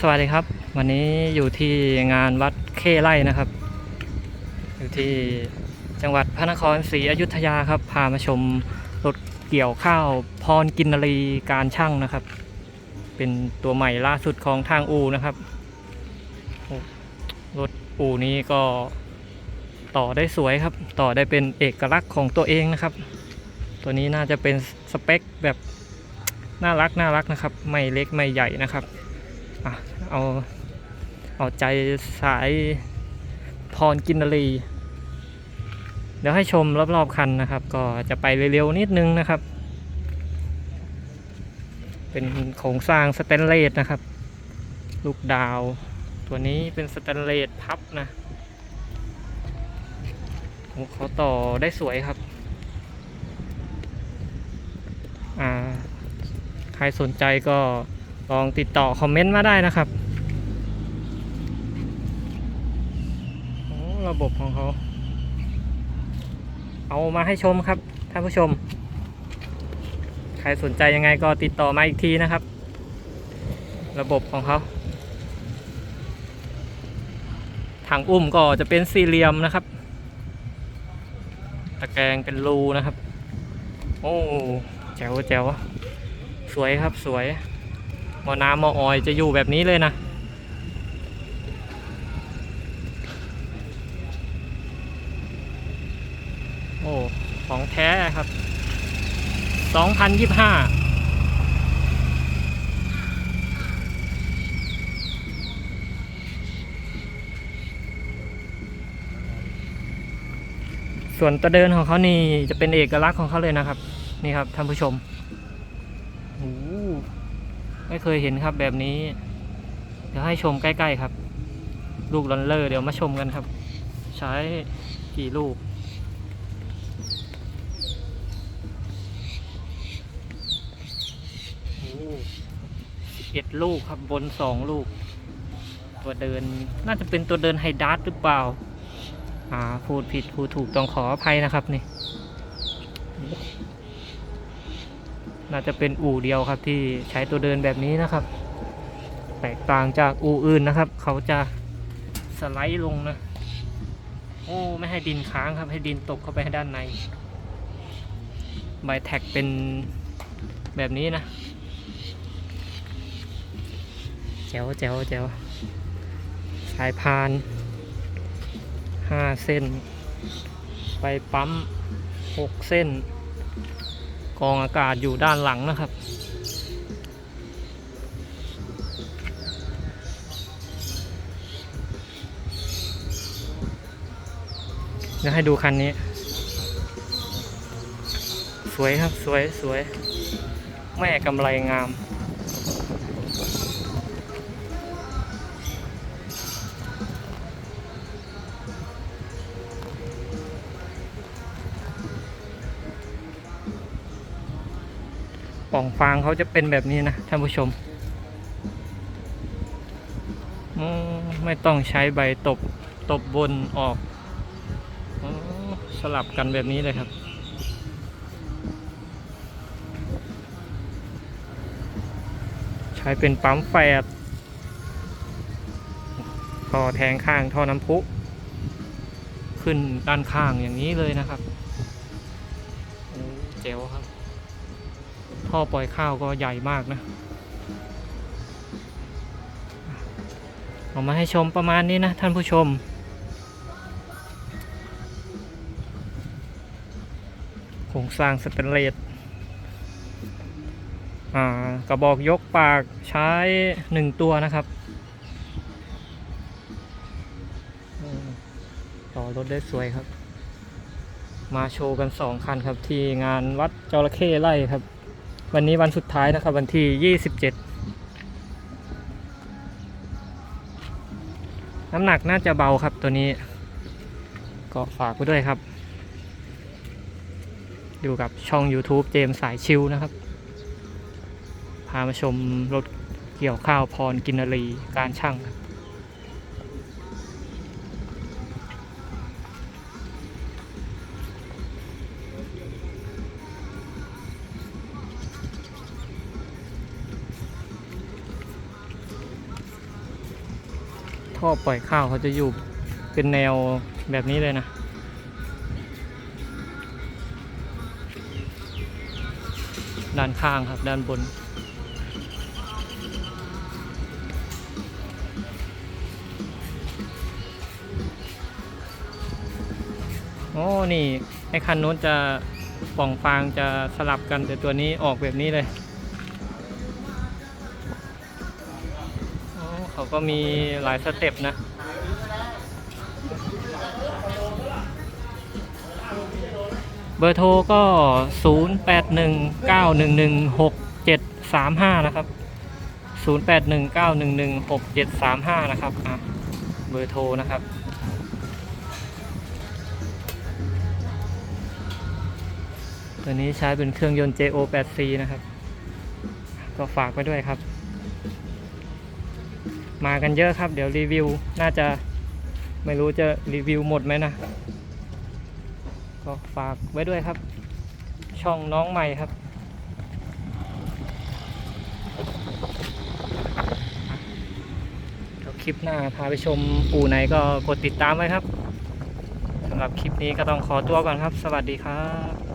สวัสดีครับ วันนี้อยู่ที่งานวัดเข้ไร่นะครับ อยู่ที่จังหวัดพระนครศรีอยุธยาครับ พามาชมรถเกี่ยวข้าวพรกินรีการช่างนะครับ เป็นตัวใหม่ล่าสุดของทางอูนะครับรถอูนี้ก็ต่อได้สวยครับ ต่อได้เป็นเอกลักษณ์ของตัวเองนะครับ ตัวนี้น่าจะเป็นสเปคแบบน่ารักน่ารักนะครับ ไม่เล็กไม่ใหญ่นะครับ อะเอาเอาใจสายพรกินรี เดี๋ยวให้ชมรอบๆคันนะครับ ก็จะไปเร็วๆนิดนึงนะครับ เป็นโครงสร้างสแตนเลสนะครับ ลูกดาว ตัวนี้เป็นสแตนเลสพับนะโอ้เขาต่อได้สวยครับอ่าใครสนใจก็ ลองติดต่อคอมเมนต์มาได้นะครับโอ้ระบบของเขา เอามาให้ชมครับท่านผู้ชม ใครสนใจยังไงก็ติดต่อมาอีกทีนะครับ ระบบของเขาถังอุ้มก็จะเป็นสี่เหลี่ยมนะครับ ตะแกรงเป็นรูนะครับ โอ้แจ๋วแจ๋วสวยครับสวย มอน้ำมอออยจะอยู่แบบนี้เลยนะ โอ้ ของแท้ครับ 2025ส่วนตัวเดินของเขานี่จะเป็นเอกลักษณ์ของเขาเลยนะครับ นี่ครับท่านผู้ชมโอ้ ไม่เคยเห็นครับแบบนี้ เดี๋ยวให้ชมใกล้ๆครับ ลูกลอนเลอร์เดี๋ยวมาชมกันครับ ใช้กี่ลูกเอ็ดลูกครับบนสองลูก ตัวเดินน่าจะเป็นตัวเดินไฮดาร์หรือเปล่า อ่าพูดผิดพูดถูกต้องขออภัยนะครับนี่ น่าจะเป็นอู่เดียวครับที่ใช้ตัวเดินแบบนี้นะครับ แตกต่างจากอู่อื่นนะครับ เขาจะสไลด์ลงนะ โอ้ไม่ให้ดินค้างครับ ให้ดินตกเข้าไปให้ด้านในใบแท็กเป็นแบบนี้นะแจ๋วแจ๋วแจ๋วสายพานห้าเส้น ไปปั๊มหกเส้น กองอากาศอยู่ด้านหลังนะครับ จะให้ดูคันนี้ สวยครับสวยสวย แม่กำไรงาม ป่องฟางเขาจะเป็นแบบนี้นะท่านผู้ชมอืมไม่ต้องใช้ใบตบตบบนออกออสลับกันแบบนี้เลยครับ ใช้เป็นปั๊มแฟดท่อแทงข้างท่อน้ำพุ ขึ้นด้านข้างอย่างนี้เลยนะครับโอ้เจ๋วครับ ท่อปล่อยข้าวก็ใหญ่มากนะเอามาให้ชมประมาณนี้นะท่านผู้ชม โครงสร้างสแตนเลสกระบอกยกปากใช้หนึ่งตัวนะครับ ต่อรถได้สวยครับ มาโชว์กันสองคันครับที่งานวัดจระเข้ไร่ครับ วันนี้วันสุดท้ายนะครับ วันที่ 27 น้ำหนักน่าจะเบาครับตัวนี้ ก็ฝากไว้ด้วยครับ อยู่กับช่อง YouTube เจมสายชิวนะครับ พามาชมรถเกี่ยวข้าวพรกินารีการช่างครับ ท่อปล่อยข้าวเขาจะอยู่เป็นแนวแบบนี้เลยนะ ด้านข้างครับด้านบน โอ้ นี่ ไอ้คันนู้นจะป่องฟางจะสลับกันแต่ตัวนี้ออกแบบนี้เลย เขาก็มีหลายสเต็ปนะ เบอร์โทรก็ 0819116735 นะครับ 0819116735 นะครับอะเบอร์โทรนะครับตัวนี้ใช้เป็นเครื่องยนต์ JO8C นะครับ ก็ฝากไว้ด้วยครับ มากันเยอะครับ เดี๋ยวรีวิว น่าจะไม่รู้จะรีวิวหมดไหมนะ ก็ฝากไว้ด้วยครับ ช่องน้องใหม่ครับ คลิปหน้าพาไปชมอู่ไหนก็กดติดตามไว้ครับสำหรับคลิปนี้ก็ต้องขอตัวก่อนครับ สวัสดีครับ